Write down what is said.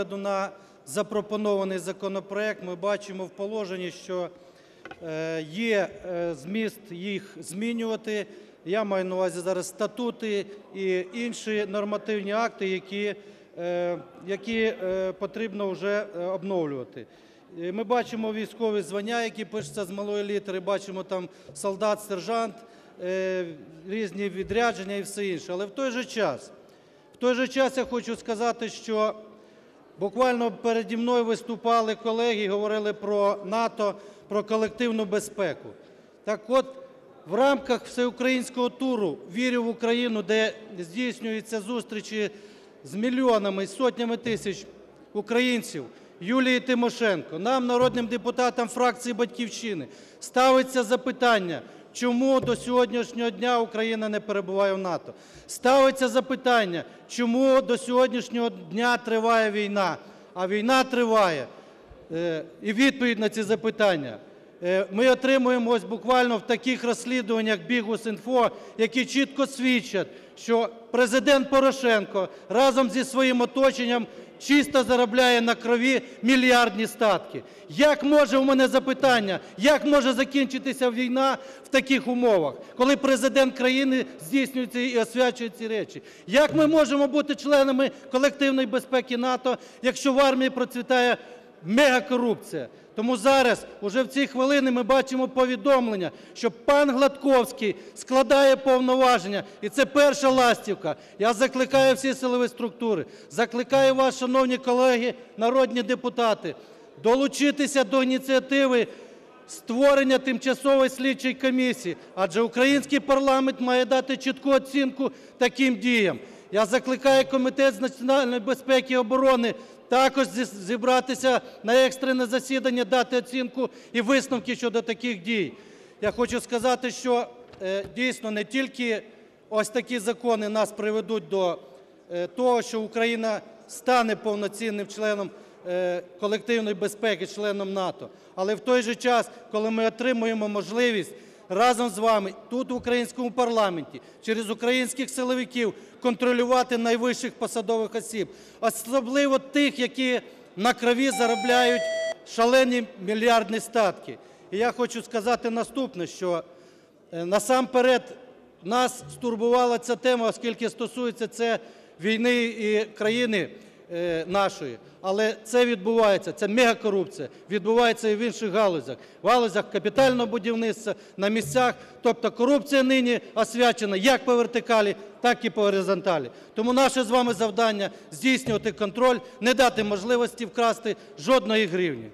огляду на запропонований законопроект ми бачимо в положенні, що е, є е, зміст їх змінювати. Я маю на увазі зараз статути і інші нормативні акти, які, е, які потрібно вже обновлювати. Ми бачимо військові звання, які пишуться з малої літери, бачимо там солдат, сержант, різні відрядження і все інше. Але в той же час, в той же час я хочу сказати, що буквально переді мною виступали колеги і говорили про НАТО, про колективну безпеку. Так от, в рамках всеукраїнського туру «Вірю в Україну», де здійснюються зустрічі з мільйонами сотнями тисяч українців, Юлії Тимошенко, нам, народним депутатам фракції "Батьківщини", ставиться запитання, чому до сьогоднішнього дня Україна не перебуває в НАТО. Ставиться запитання, чому до сьогоднішнього дня триває війна. А війна триває. Е, І відповідь на ці запитання ми отримуємо ось буквально в таких розслідуваннях Bihus.info, які чітко свідчать, що Президент Порошенко разом зі своїм оточенням чисто заробляє на крові мільярдні статки. Як може, у мене запитання, як може закінчитися війна в таких умовах, коли Президент країни здійснює і освячує ці речі? Як ми можемо бути членами колективної безпеки НАТО, якщо в армії процвітає мегакорупція? Тому зараз, уже в ці хвилини, ми бачимо повідомлення, що пан Гладковський складає повноваження, і це перша ластівка. Я закликаю всі силові структури, закликаю вас, шановні колеги народні депутати, долучитися до ініціативи створення тимчасової слідчої комісії, адже український парламент має дати чітку оцінку таким діям. Я закликаю Комітет з національної безпеки і оборони також зібратися на екстрене засідання, дати оцінку і висновки щодо таких дій. Я хочу сказати, що е, дійсно не тільки ось такі закони нас приведуть до е, того, що Україна стане повноцінним членом е, колективної безпеки, членом НАТО, але в той же час, коли ми отримуємо можливість разом з вами тут, в українському парламенті, через українських силовиків контролювати найвищих посадових осіб, особливо тих, які на крові заробляють шалені мільярдні статки. І я хочу сказати наступне, що е, насамперед нас стурбувала ця тема, оскільки стосується це війни і країни нашої. Але це відбувається, це мегакорупція, відбувається і в інших галузях, в галузях капітального будівництва, на місцях. Тобто корупція нині освячена як по вертикалі, так і по горизонталі. Тому наше з вами завдання – здійснювати контроль, не дати можливості вкрасти жодної гривні.